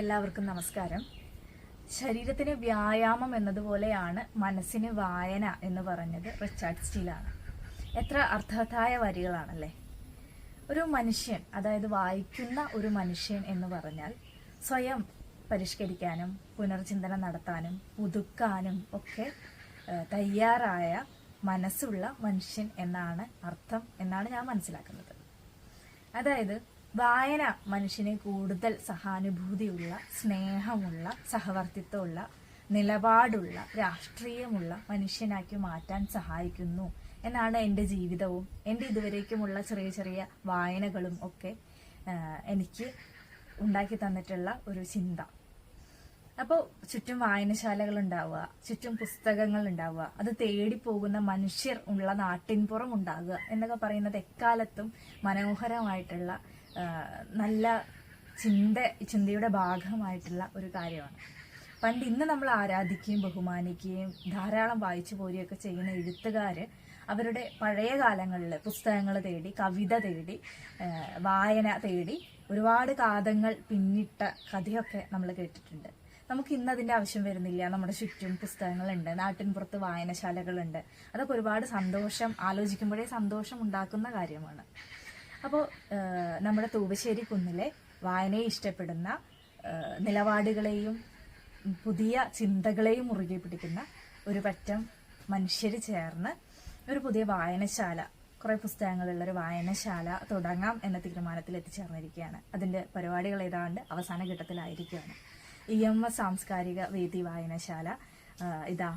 എല്ലാവർക്കും നമസ്കാരം. ശരീരത്തിന് വ്യായാമം എന്നതുപോലെയാണ് മനസ്സിന് വായന എന്ന് പറഞ്ഞത് റിച്ചാർഡ് സ്റ്റീലാണ്. എത്ര അർത്ഥവത്തായ വരികളാണല്ലേ? ഒരു മനുഷ്യൻ അതായത് വായിക്കുന്ന ഒരു മനുഷ്യൻ എന്ന് പറഞ്ഞാൽ സ്വയം പരിഷ്കരിക്കാനും പുനർചിന്തനം നടത്താനും പുതുക്കാനും ഒക്കെ തയ്യാറായ മനസ്സുള്ള മനുഷ്യൻ എന്നാണ് അർത്ഥം എന്നാണ് ഞാൻ മനസ്സിലാക്കുന്നത്. അതായത് വായന മനുഷ്യനെ കൂടുതൽ സഹാനുഭൂതിയുള്ള സ്നേഹമുള്ള സഹവർത്തിത്വമുള്ള നിലപാടുള്ള രാഷ്ട്രീയമുള്ള മനുഷ്യനാക്കി മാറ്റാൻ സഹായിക്കുന്നു എന്നാണ് എന്റെ ജീവിതവും. എന്റെ ഇതുവരേക്കുമുള്ള ചെറിയ ചെറിയ വായനകളും ഒക്കെ എനിക്ക് ഉണ്ടാക്കി തന്നിട്ടുള്ള ഒരു ചിന്ത. അപ്പോൾ ചുറ്റും വായനശാലകൾ ഉണ്ടാവുക ചുറ്റും പുസ്തകങ്ങൾ ഉണ്ടാവുക അത് തേടി പോകുന്ന മനുഷ്യർ ഉള്ള നാട്ടിൻപുറം ഉണ്ടാകുക എന്നൊക്കെ പറയുന്നത് എക്കാലത്തും മനോഹരമായിട്ടുള്ള നല്ല ചിന്ത ചിന്തയുടെ ഭാഗമായിട്ടുള്ള ഒരു കാര്യമാണ്. പണ്ട് ഇന്ന് നമ്മൾ ആരാധിക്കുകയും ബഹുമാനിക്കുകയും ധാരാളം വായിച്ചു പോരുകയൊക്കെ ചെയ്യുന്ന എഴുത്തുകാർ അവരുടെ പഴയ കാലങ്ങളിൽ പുസ്തകങ്ങൾ തേടി കവിത തേടി വായന തേടി ഒരുപാട് കാതങ്ങൾ പിന്നിട്ട കഥയൊക്കെ നമ്മൾ കേട്ടിട്ടുണ്ട്. നമുക്ക് ഇന്ന് അതിന്റെ ആവശ്യം വരുന്നില്ല. നമ്മുടെ ചുറ്റും പുസ്തകങ്ങളുണ്ട് നാട്ടിൻപുറത്ത് വായനശാലകളുണ്ട്. അതൊക്കെ ഒരുപാട് സന്തോഷം ആലോചിക്കുമ്പോഴേ സന്തോഷം ഉണ്ടാക്കുന്ന കാര്യമാണ്. അപ്പോൾ നമ്മുടെ തൂവശ്ശേരി കുന്നിലെ വായനയെ ഇഷ്ടപ്പെടുന്ന നിലപാടുകളെയും പുതിയ ചിന്തകളെയും മുറുകെ പിടിക്കുന്ന ഒരു പറ്റം മനുഷ്യർ ചേർന്ന് ഒരു പുതിയ വായനശാല കുറെ പുസ്തകങ്ങളുള്ള ഒരു വായനശാല തുടങ്ങാം എന്ന തീരുമാനത്തിൽ എത്തിച്ചേർന്നിരിക്കുകയാണ്. അതിന്റെ പരിപാടികൾ ഏതാണ്ട് അവസാന ഘട്ടത്തിലായിരിക്കുകയാണ്. ഇ എം എസ് സാംസ്കാരിക വേദി വായനശാല ഇതാ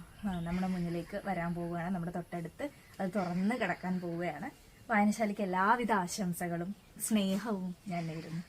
നമ്മുടെ മുന്നിലേക്ക് വരാൻ പോവുകയാണ്. നമ്മുടെ തൊട്ടടുത്ത് അത് തുറന്ന് കിടക്കാൻ പോവുകയാണ്. വായനശാലയ്ക്ക് എല്ലാവിധ ആശംസകളും സ്നേഹവും ഞാൻ നേരുന്നു.